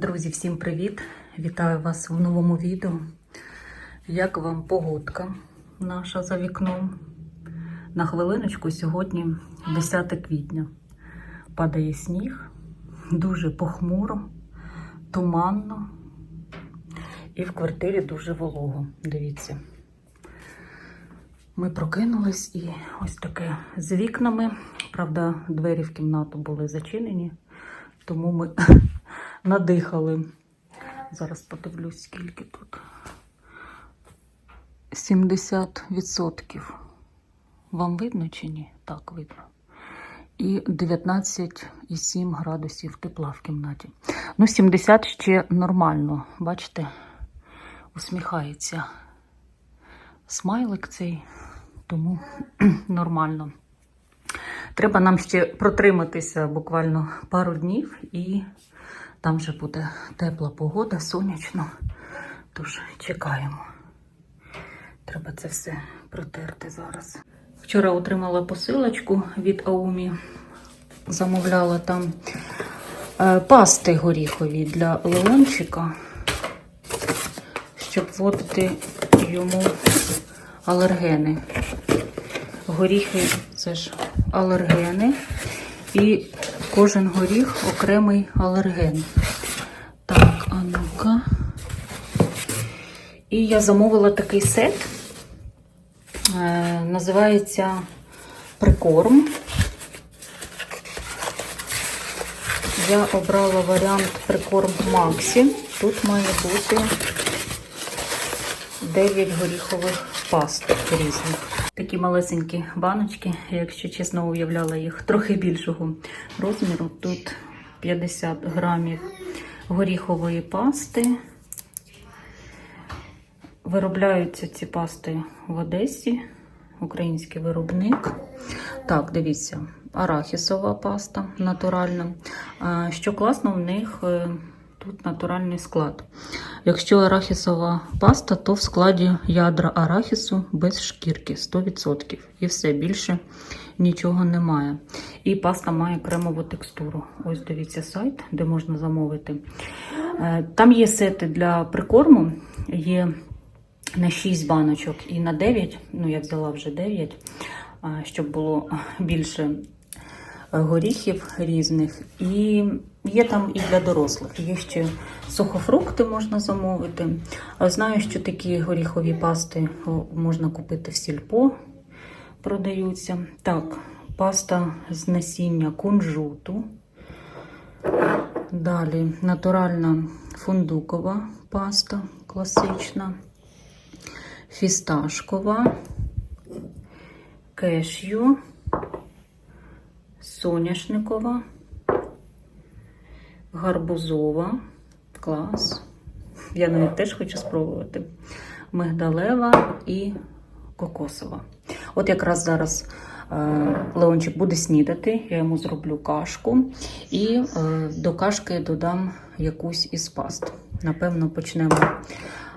Друзі, всім привіт! Вітаю вас в новому відео. Як вам погодка наша за вікном? На хвилиночку сьогодні 10 квітня. Падає сніг, дуже похмуро, туманно і в квартирі дуже волого. Дивіться. Ми прокинулись і ось таке з вікнами. Правда, двері в кімнату були зачинені, тому ми надихали. Зараз подивлюсь, скільки тут. 70%. Вам видно чи ні? Так, видно. І 19,7 градусів тепла в кімнаті. Ну, 70 ще нормально. Бачите, усміхається смайлик цей, тому нормально. Треба нам ще протриматися буквально пару днів, і там вже буде тепла погода, сонячно. Тож чекаємо. Треба це все протерти зараз. Вчора отримала посилочку від Аумі. Замовляла там е, пасти горіхові для Леончика, щоб вводити йому алергени. Горіхи це ж алергени. І кожен горіх окремий алерген. А ну-ка. І я замовила такий сет. Е, називається прикорм. Я обрала варіант прикорм Максі. Тут має бути 9 горіхових паст різних. Такі малесенькі баночки, якщо чесно, уявляла їх трохи більшого розміру. Тут 50 грамів горіхової пасти. Виробляються ці пасти в Одесі, український виробник. Так, дивіться, арахісова паста натуральна. Що класно, в них е, тут натуральний склад. Якщо арахісова паста, то в складі ядра арахісу без шкірки 100%. І все більше нічого немає. І паста має кремову текстуру. Ось дивіться сайт, де можна замовити. Е, Там є сети для прикорму, є на 6 баночок і на 9. Ну, я взяла вже 9, щоб було більше горіхів різних. І є там і для дорослих. Є ще сухофрукти можна замовити. Знаю, що такі горіхові пасти можна купити в сільпо, продаються. Так, паста з насіння кунжуту. Далі натуральна фундукова паста класична, фісташкова, кешю, соняшникова, гарбузова, клас. Я навіть теж хочу спробувати. Мигдалева і кокосова. От якраз зараз е, Леончик буде снідати, я йому зроблю кашку і е, до кашки додам якусь із паст. Напевно, почнемо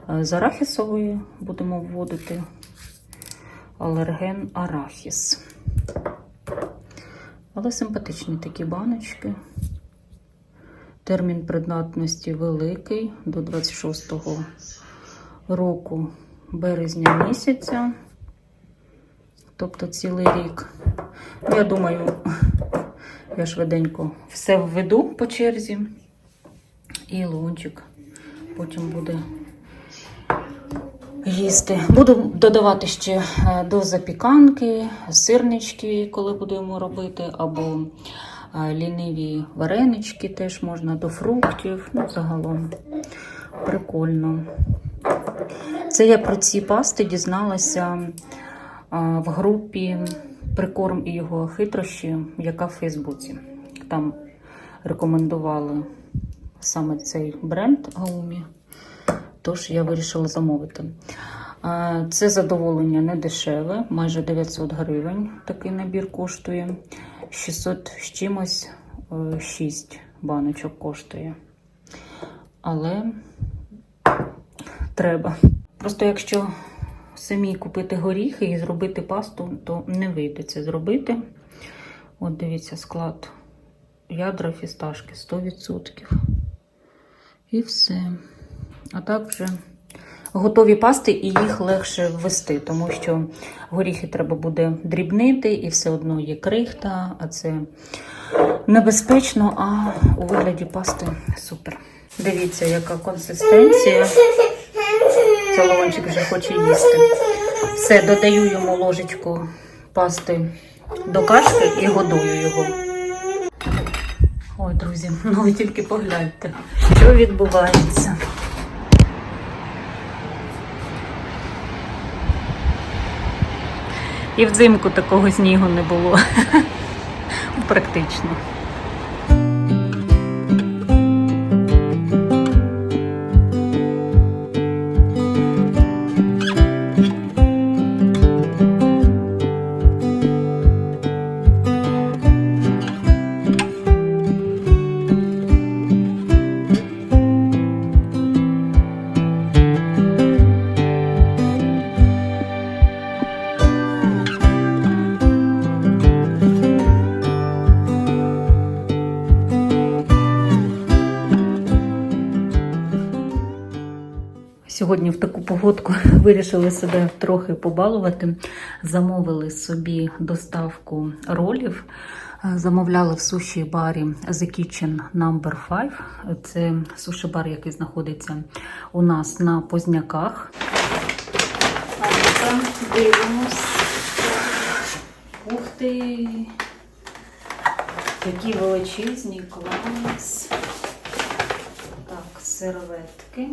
е, з арахісової, будемо вводити алерген арахіс. Але симпатичні такі баночки. Термін придатності великий до 26-го року березня місяця, тобто цілий рік. Я думаю, я швиденько все введу по черзі, і лунчик потім буде їсти. Буду додавати ще е, до запіканки, сирнички, коли будемо робити, або е, ліниві варенички теж можна до фруктів. Ну, загалом прикольно. Це я про ці пасти дізналася в групі Прикорм і його хитрощі, яка в Фейсбуці. Там рекомендували саме цей бренд Аумі. Тож я вирішила замовити. Це задоволення не дешеве, майже 900 гривень. Такий набір коштує. 600 з чимось 6 баночок коштує. Але треба. Просто якщо самі купити горіхи і зробити пасту, то не вийде це зробити. От дивіться, склад ядра фісташки 100%. І все. А так вже готові пасти, і їх легше ввести, тому що горіхи треба буде дрібнити, і все одно є крихта, а це небезпечно, а у вигляді пасти супер. Дивіться, яка консистенція. Соломончик вже хоче їсти. Все, додаю йому ложечку пасти до кашки і годую його. Ой, друзі, ну ви тільки погляньте, що відбувається. І взимку такого снігу не було. Практично. Сьогодні в таку погодку вирішили себе трохи побалувати. Замовили собі доставку ролів. Е, Замовляли в суші барі The Kitchen Number 5. Це суші бар, який знаходиться у нас на Позняках. А ну-ка, дивимось. Ух ти! Які величезні, клас. Так, серветки.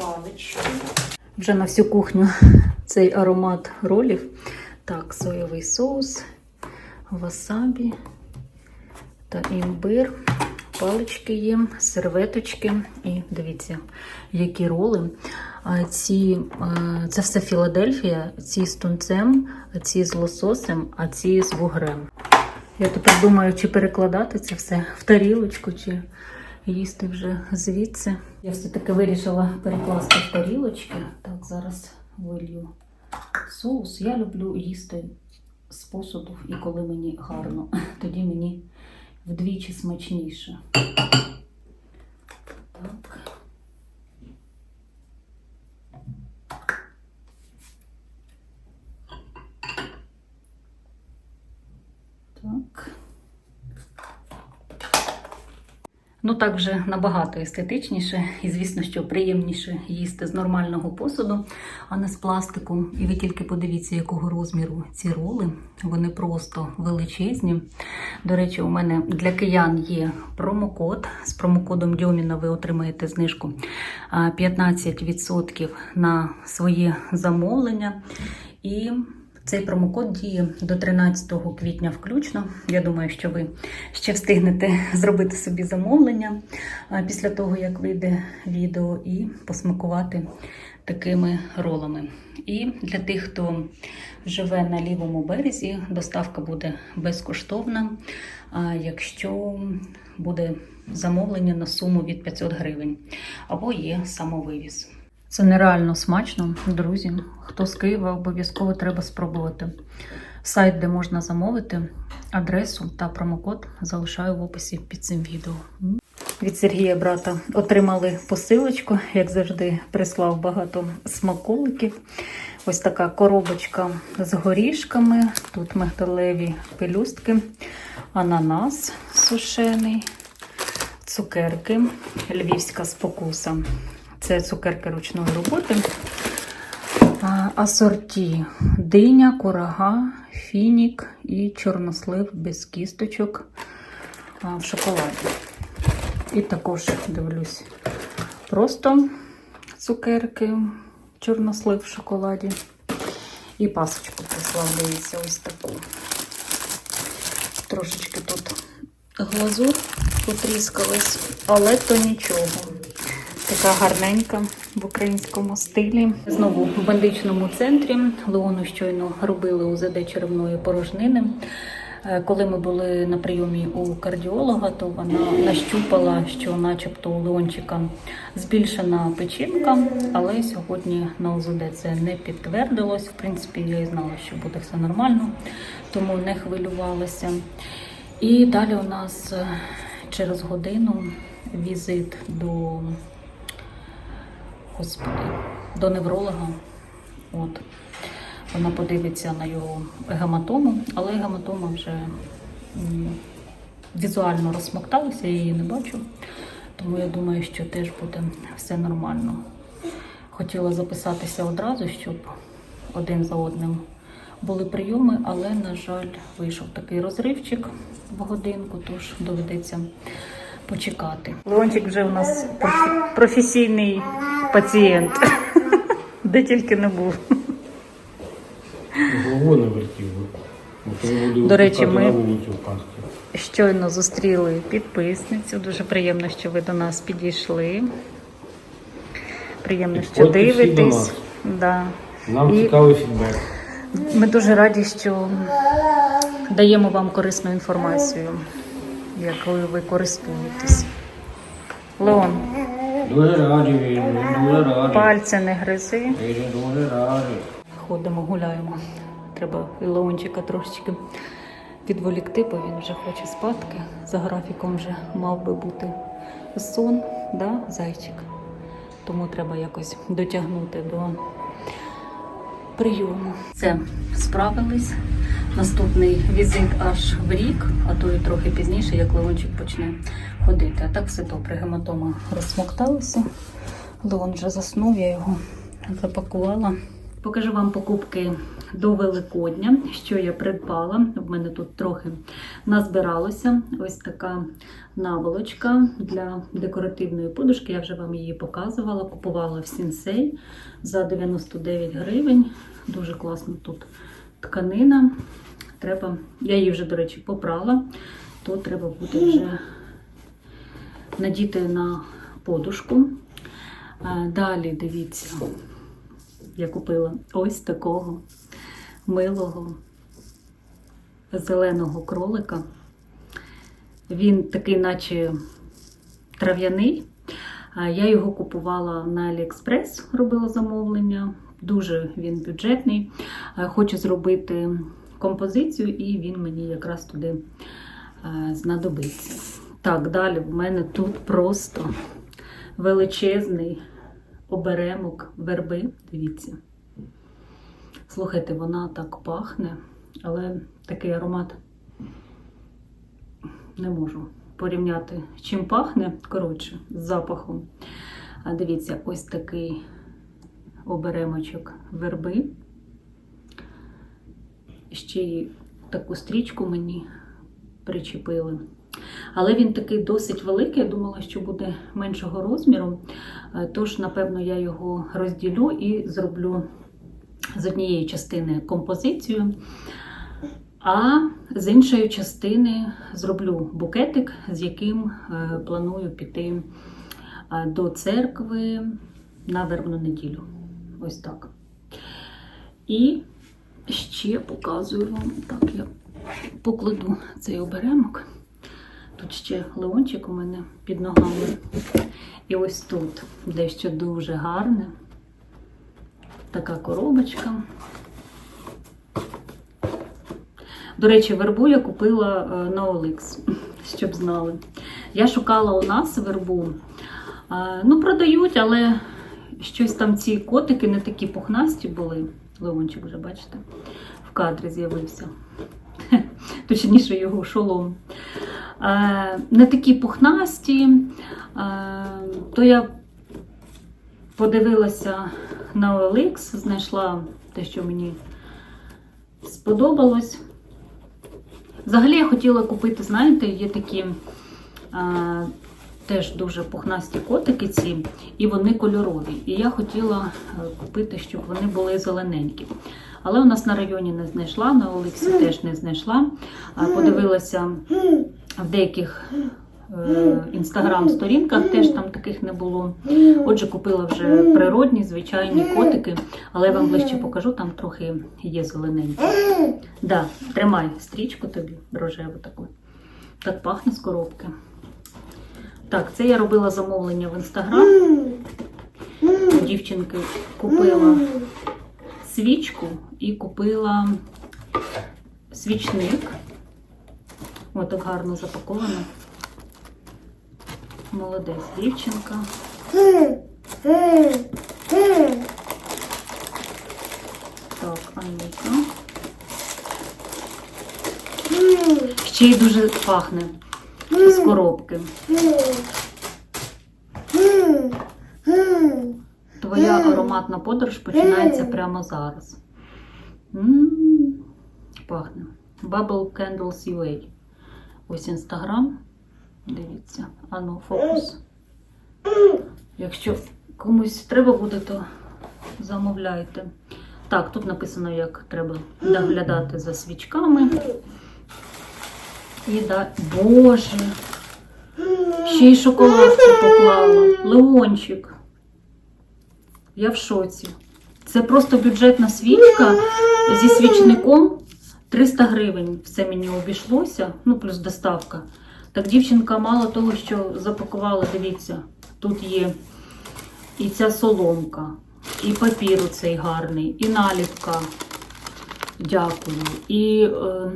Палички. Вже на всю кухню цей аромат ролів. Так, соєвий соус, васабі та імбир. Палички є, серветочки. І дивіться, які роли. Ці, е, це все Філадельфія, ці з тунцем, ці з лососем, а ці з вугрем. Я тепер думаю, чи перекладати це все в тарілочку, чи їсти вже звідси. Я все-таки вирішила перекласти в тарілочки. Так, зараз вилью соус. Я люблю їсти з посуду і коли мені гарно. Тоді мені вдвічі смачніше. Так. Так. Ну так вже набагато естетичніше і, звісно, що приємніше їсти з нормального посуду, а не з пластику. І ви тільки подивіться, якого розміру ці роли. Вони просто величезні. До речі, у мене для киян є промокод. З промокодом Дьоміна ви отримаєте знижку 15% на своє замовлення. І цей промокод діє до 13 квітня включно. Я думаю, що ви ще встигнете зробити собі замовлення після того, як вийде відео, і посмакувати такими ролами. І для тих, хто живе на лівому березі, доставка буде безкоштовна, якщо буде замовлення на суму від 500 гривень або є самовивіз. Це нереально смачно, друзі. Хто з Києва, обов'язково треба спробувати. Сайт, де можна замовити, адресу та промокод залишаю в описі під цим відео. Від Сергія брата отримали посилочку, як завжди, прислав багато смаколиків. Ось така коробочка з горішками. Тут мигдалеві пелюстки, ананас сушений, цукерки, львівська спокуса. Це цукерки ручної роботи. Асорті диня, курага, фінік і чорнослив без кісточок в шоколаді. І також дивлюсь просто цукерки, чорнослив в шоколаді. І пасочку прислав, ось таку. Трошечки тут глазур потріскалась, але то нічого. Така гарненька в українському стилі. Знову в медичному центрі Леону щойно робили УЗД черевної порожнини. Е, Коли ми були на прийомі у кардіолога, то вона нащупала, що начебто у Леончика збільшена печінка, але сьогодні на УЗД це не підтвердилось. В принципі, я і знала, що буде все нормально, тому не хвилювалася. І далі у нас е, через годину візит до господи, до невролога. От. Вона подивиться на його гематому, але гематома вже візуально розсмокталася, я її не бачу. Тому я думаю, що теж буде все нормально. Хотіла записатися одразу, щоб один за одним були прийоми, але, на жаль, вийшов такий розривчик в годинку, тож доведеться почекати. Леончик вже у нас профі- професійний пацієнт, де тільки не був. Головою не вертів До речі, ми-. Щойно зустріли підписницю. Дуже приємно, що ви до нас підійшли. Приємно, що дивитесь. Да. Нам І- цікавий фідбек. Ми дуже раді, що даємо вам корисну інформацію, якою ви користуєтесь. Леон, Дуже раді, дуже раді. пальці не гризи. Дуже раді. Ходимо, гуляємо. Треба і Леончика трошечки відволікти, бо він вже хоче спадки. За графіком вже мав би бути сон, да, зайчик. Тому треба якось дотягнути до прийому. Це справились. Наступний візит аж в рік, а то і трохи пізніше, як Леончик почне ходити. А так все добре. Гематома розсмокталася. Леон вже заснув, я його запакувала. Покажу вам покупки до Великодня, що я придбала. В мене тут трохи назбиралося. Ось така наволочка для декоративної подушки. Я вже вам її показувала. Купувала в Сінсей за 99 гривень. Дуже класно тут тканина. Треба, я її вже, до речі, попрала, то треба буде вже надіти на подушку. Е, Далі дивіться, я купила ось такого милого зеленого кролика. Він такий, наче трав'яний. Я його купувала на Аліекспрес, робила замовлення. Дуже він бюджетний. Хочу зробити композицію, і він мені якраз туди е, знадобиться. Так, далі в мене тут просто величезний оберемок верби. Дивіться. Слухайте, вона так пахне, але такий аромат не можу порівняти, чим пахне. Коротше, з запахом. А дивіться, ось такий оберемочок верби. Ще й таку стрічку мені причепили. Але він такий досить великий, я думала, що буде меншого розміру. Е, Тож, напевно, я його розділю і зроблю з однієї частини композицію, а з іншої частини зроблю букетик, з яким е, планую піти е, до церкви на вербну неділю. Ось так. І ще показую вам, так, я покладу цей оберемок. Тут ще леончик у мене під ногами. І ось тут дещо дуже гарне. Така коробочка. До речі, вербу я купила е, на OLX, щоб знали. Я шукала у нас вербу. Е, Ну, продають, але щось там ці котики не такі пухнасті були. Леончик вже, бачите, в кадрі з'явився. Точніше, його шолом. Е, Не такі пухнасті. Е, То я подивилася на OLX, знайшла те, що мені сподобалось. Взагалі я хотіла купити, знаєте, є такі а, теж дуже пухнасті котики ці, і вони кольорові. І я хотіла е, купити, щоб вони були зелененькі. Але у нас на районі не знайшла, на Олексі теж не знайшла. А, Подивилася в деяких е, інстаграм-сторінках, теж там таких не було. Отже, купила вже природні, звичайні котики, але я вам ближче покажу, там трохи є зелененькі. Да, тримай стрічку тобі рожеву таку. Так пахне з коробки. Так, це я робила замовлення в інстаграм. Дівчинки купила свічку і купила свічник. Ось так гарно запаковано. Молодець дівчинка. Так, Аніка. Ще й дуже пахне з коробки. Твоя ароматна подорож починається прямо зараз. Пахне. Bubble Candles UA. Ось інстаграм. Дивіться. Ану, фокус. Якщо комусь треба буде, то замовляйте. Так, тут написано, як треба доглядати за свічками. І да... Боже! Ще й шоколадку поклала. Леончик. Я в шоці. Це просто бюджетна свічка зі свічником 300 гривень. Все мені обійшлося, ну плюс доставка. Так дівчинка мало того, що запакувала, дивіться, тут є і ця соломка, і папір цей гарний, і наліпка. Дякую. І е,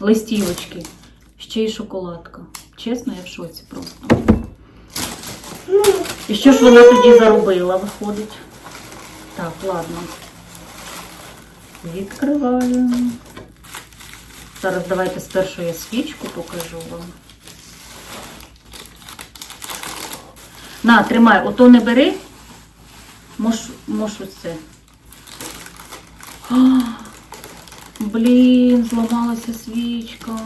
листівочки, ще й шоколадка. Чесно, я в шоці просто. І що ж вона тоді заробила, виходить? Так, ладно. Відкриваю. Зараз давайте спершу я свічку покажу вам. На, тримай, ото не бери. Мож, мож оце. А, блін, зламалася свічка.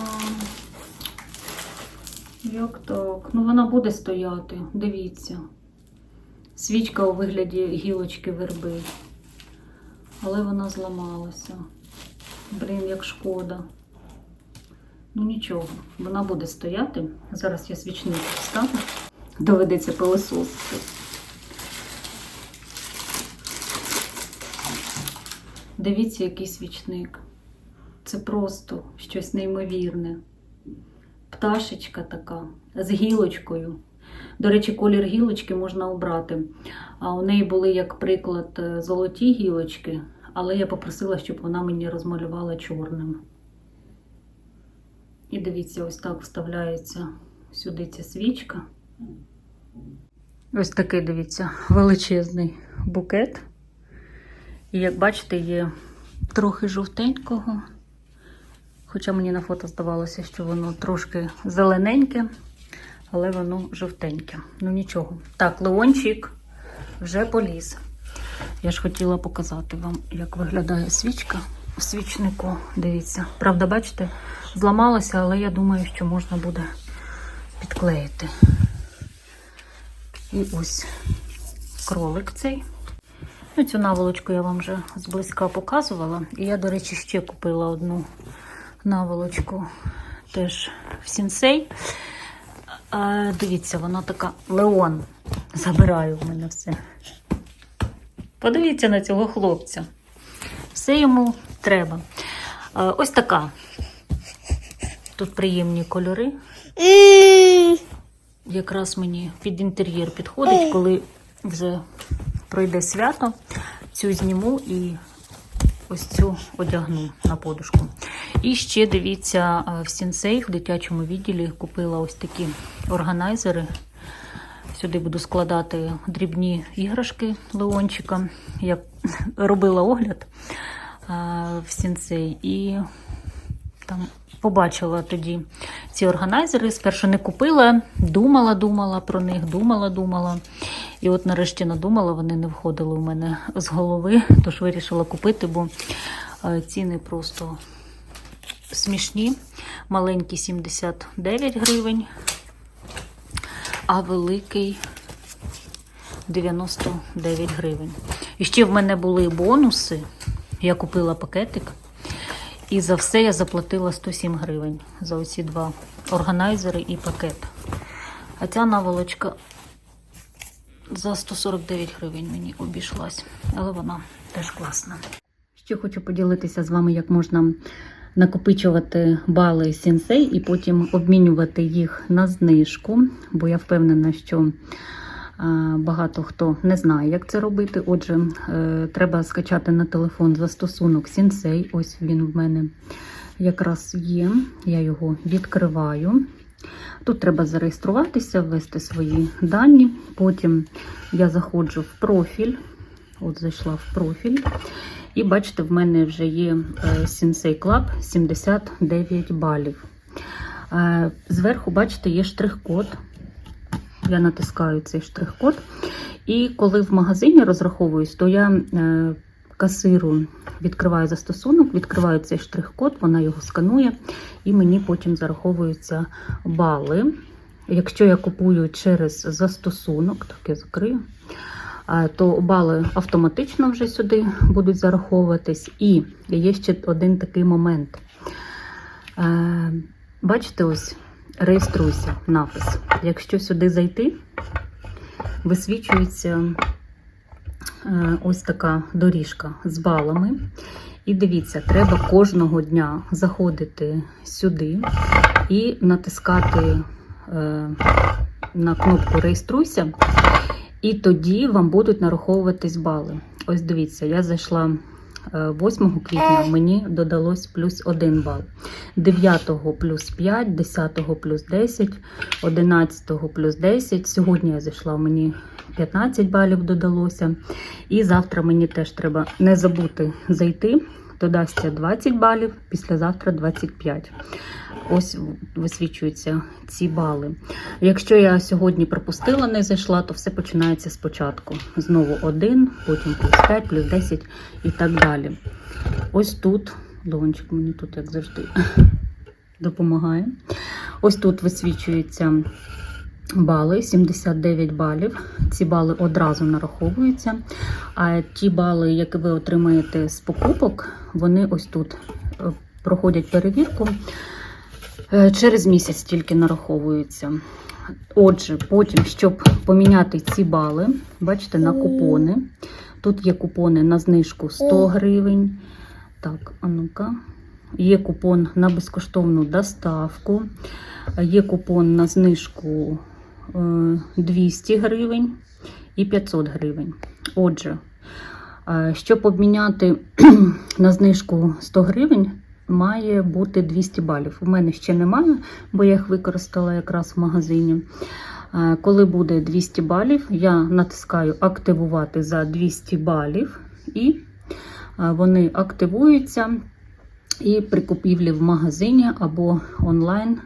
Як так? Ну вона буде стояти, дивіться. Свічка у вигляді гілочки верби. Але вона зламалася. Блін, як шкода. Ну нічого, вона буде стояти. Зараз я свічник вставлю. Доведеться пилососити. Дивіться, який свічник. Це просто щось неймовірне. Пташечка така з гілочкою. До речі, колір гілочки можна обрати. А у неї були, як приклад, е, золоті гілочки, але я попросила, щоб вона мені розмалювала чорним. І дивіться, ось так вставляється сюди ця свічка. Ось такий, дивіться, величезний букет. І як бачите, є трохи жовтенького. Хоча мені на фото здавалося, що воно трошки зелененьке, але воно жовтеньке. Ну нічого. Так, Леончик вже поліз. Я ж хотіла показати вам, як виглядає свічка в свічнику. Дивіться. Правда, бачите, зламалася, але я думаю, що можна буде підклеїти. І ось кролик цей. Ну, цю наволочку я вам вже зблизька показувала. І я, до речі, ще купила одну наволочку теж в сінсей. Дивіться, вона така Леон. Забираю в мене все. Подивіться на цього хлопця. Все йому треба. Ось така. Тут приємні кольори. Якраз мені під інтер'єр підходить, коли вже пройде свято. Цю зніму і ось цю одягну на подушку. І ще дивіться, в Сінсей в дитячому відділі купила ось такі органайзери. Сюди буду складати дрібні іграшки Леончика. Я робила огляд а, в Сінсей і там побачила тоді ці органайзери. Спершу не купила, думала, думала про них, думала, думала. І от нарешті надумала, вони не входили у мене з голови, тож вирішила купити, бо е, ціни просто смішні. Маленький 79 гривень, а великий 99 гривень. І ще в мене були бонуси. Я купила пакетик. І за все я заплатила 107 гривень за оці два органайзери і пакет. А ця наволочка за 149 гривень мені обійшлась, але вона теж класна. Ще хочу поділитися з вами, як можна накопичувати бали сенсей і потім обмінювати їх на знижку, бо я впевнена, що багато хто не знає, як це робити. Отже, е, треба скачати на телефон застосунок Сенсей. Ось він в мене якраз є. Я його відкриваю. Тут треба зареєструватися, ввести свої дані. Потім я заходжу в профіль. От зайшла в профіль. І бачите, в мене вже є Sensei Club 79 балів. Е, Зверху, бачите, є штрих-код. Я натискаю цей штрих-код. І коли в магазині розраховуюсь, то я е, касиру відкриваю застосунок, відкриваю цей штрих-код, вона його сканує, і мені потім зараховуються бали. Якщо я купую через застосунок, так я закрию, то бали автоматично вже сюди будуть зараховуватись. І є ще один такий момент. Е, Бачите, ось реєструйся напис. Якщо сюди зайти, висвічується е, ось така доріжка з балами. І дивіться, треба кожного дня заходити сюди і натискати е, на кнопку Реєструйся, і тоді вам будуть нараховуватись бали. Ось дивіться, я зайшла е, 8 квітня, мені додалось плюс 1 бал. 9 плюс 5, 10 плюс 10, 11 плюс 10. Сьогодні я зайшла, мені 15 балів додалося. І завтра мені теж треба не забути зайти. Додасться 20 балів, післязавтра 25. Ось висвічуються ці бали. Якщо я сьогодні пропустила, не зайшла, то все починається спочатку. Знову 1, потім плюс 5, плюс 10 і так далі. Ось тут, Лончик мені тут, як завжди, допомагає. Ось тут висвічуються бали, 79 балів. Ці бали одразу нараховуються. А ті бали, які ви отримаєте з покупок, вони ось тут е, проходять перевірку. Е, Через місяць тільки нараховуються. Отже, потім, щоб поміняти ці бали, бачите, на купони. Тут є купони на знижку 100 гривень. Так, а ну-ка. Є купон на безкоштовну доставку. Є купон на знижку 200 гривень і 500 гривень. Отже, е, щоб обміняти на знижку 100 гривень, має бути 200 балів. У мене ще немає, бо я їх використала якраз в магазині. Е, Коли буде 200 балів, я натискаю активувати за 200 балів, і е, вони активуються. І при купівлі в магазині або онлайн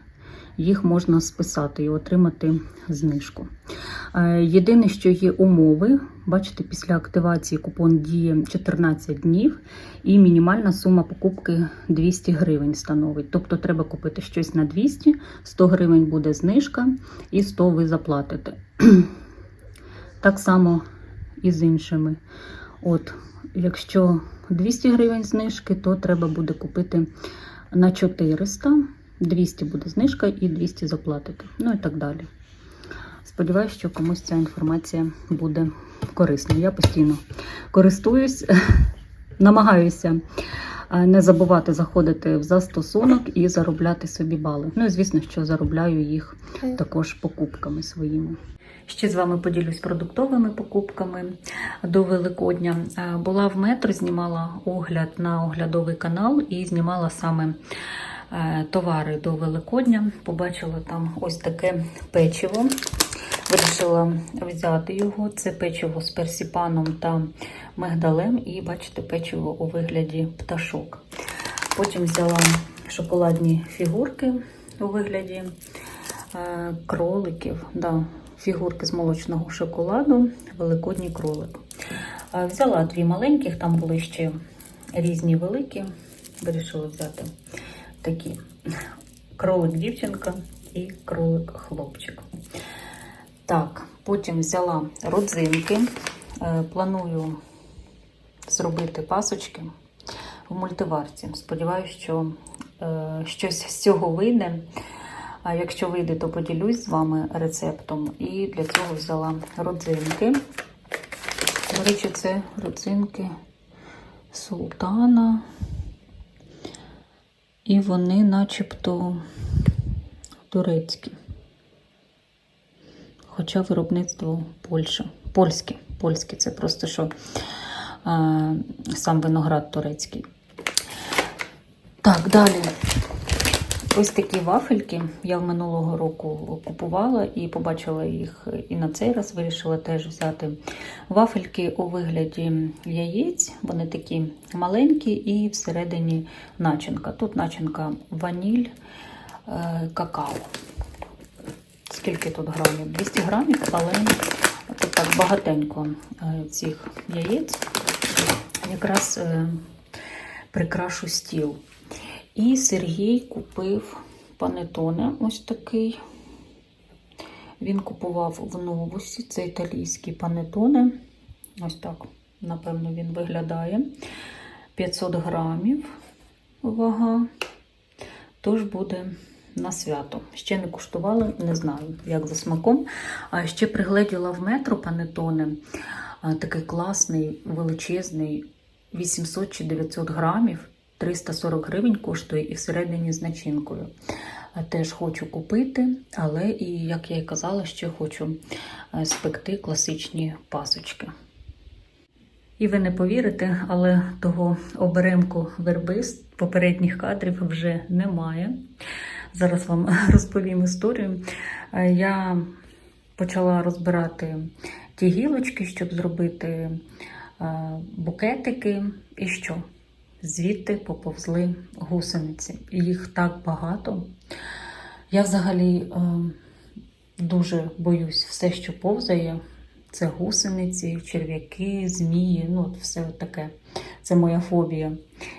їх можна списати і отримати знижку. Е, Єдине, що є умови, бачите, після активації купон діє 14 днів, і мінімальна сума покупки 200 гривень становить. Тобто треба купити щось на 200, 100 гривень буде знижка, і 100 ви заплатите. Так само і з іншими. От, якщо 200 гривень знижки, то треба буде купити на 400, 200 буде знижка і 200 заплатити. Ну і так далі. Сподіваюсь, що комусь ця інформація буде корисна. Я постійно користуюсь, намагаюся е, не забувати заходити в застосунок і заробляти собі бали. Ну і звісно, що заробляю їх також покупками своїми. Ще з вами поділюсь продуктовими покупками до Великодня. Е, Була в метро, знімала огляд на оглядовий канал і знімала саме товари до Великодня. Побачила там ось таке печиво. Вирішила взяти його. Це печиво з персіпаном та мигдалем. І бачите, печиво у вигляді пташок. Потім взяла шоколадні фігурки у вигляді е, кроликів. Да, фігурки з молочного шоколаду, великодній кролик. Е, Взяла дві маленьких, там були ще різні великі. Вирішила взяти такі кролик дівчинка і кролик хлопчик. Так, потім взяла родзинки. Е, Планую зробити пасочки в мультиварці. Сподіваюсь, що е, щось з цього вийде. А якщо вийде, то поділюсь з вами рецептом. І для цього взяла родзинки. До речі, це родзинки султана. І вони начебто турецькі. Хоча виробництво Польща. Польське. Польське це просто що а, сам виноград турецький. Так, далі Ось такі вафельки я в минулого року купувала і побачила їх і на цей раз вирішила теж взяти вафельки у вигляді яєць. Вони такі маленькі і всередині начинка. Тут начинка ваніль, е, какао. Скільки тут грамів? 200 грамів, але тут так багатенько е, цих яєць. Якраз е, прикрашу стіл. І Сергій купив панетоне ось такий. Він купував в новусі. Це італійські панетоне. Ось так, напевно, він виглядає. 500 грамів вага. Тож буде на свято. Ще не куштувала, не знаю, як за смаком. А ще пригледіла в метро панетоне. А, Такий класний, величезний, 800 чи 900 грамів. 340 гривень коштує і всередині з начинкою. Теж хочу купити, але і, як я і казала, ще хочу е, спекти класичні пасочки. І ви не повірите, але того оберемку верби з попередніх кадрів вже немає. Зараз вам розповім історію. Е, Я почала розбирати ті гілочки, щоб зробити е, букетики. І що? Звідти поповзли гусениці. Їх так багато. Я взагалі е, дуже боюсь все, що повзає. Це гусениці, черв'яки, змії, ну от все таке. Це моя фобія.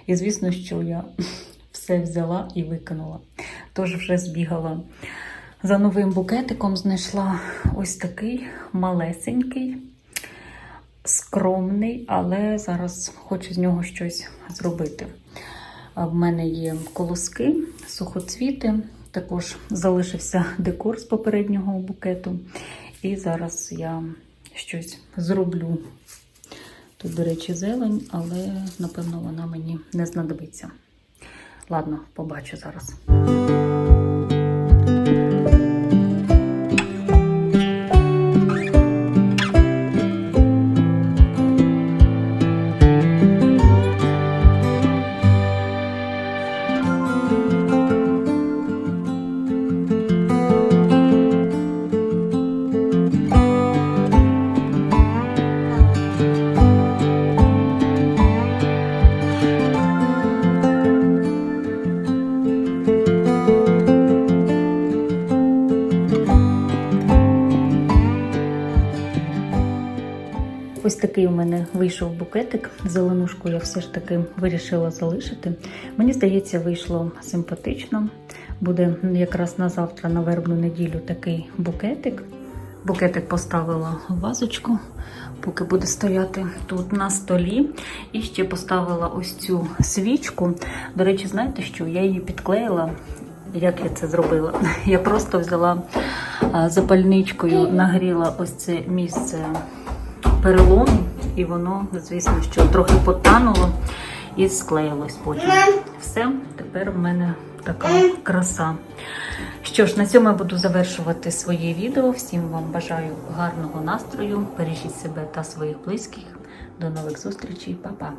І звісно, що я все взяла і викинула. Тож вже збігала за новим букетиком, знайшла ось такий малесенький, скромний, але зараз хочу з нього щось зробити. В мене є колоски, сухоцвіти, також залишився декор з попереднього букету. І зараз я щось зроблю. Тут, до речі, зелень, але напевно вона мені не знадобиться. Ладно, побачу зараз. Ось такий у мене вийшов букетик. Зеленушку я все ж таки вирішила залишити. Мені здається, вийшло симпатично. Буде якраз на завтра, на вербну неділю, такий букетик. Букетик поставила в вазочку, поки буде стояти тут на столі. І ще поставила ось цю свічку. До речі, знаєте що? Я її підклеїла. Як я це зробила? Я просто взяла запальничкою, нагріла ось це місце перелому, і воно, звісно, що трохи потануло і склеїлось потім. Все, тепер в мене така краса. Що ж, на цьому я буду завершувати своє відео. Всім вам бажаю гарного настрою. Бережіть себе та своїх близьких. До нових зустрічей, Па-па!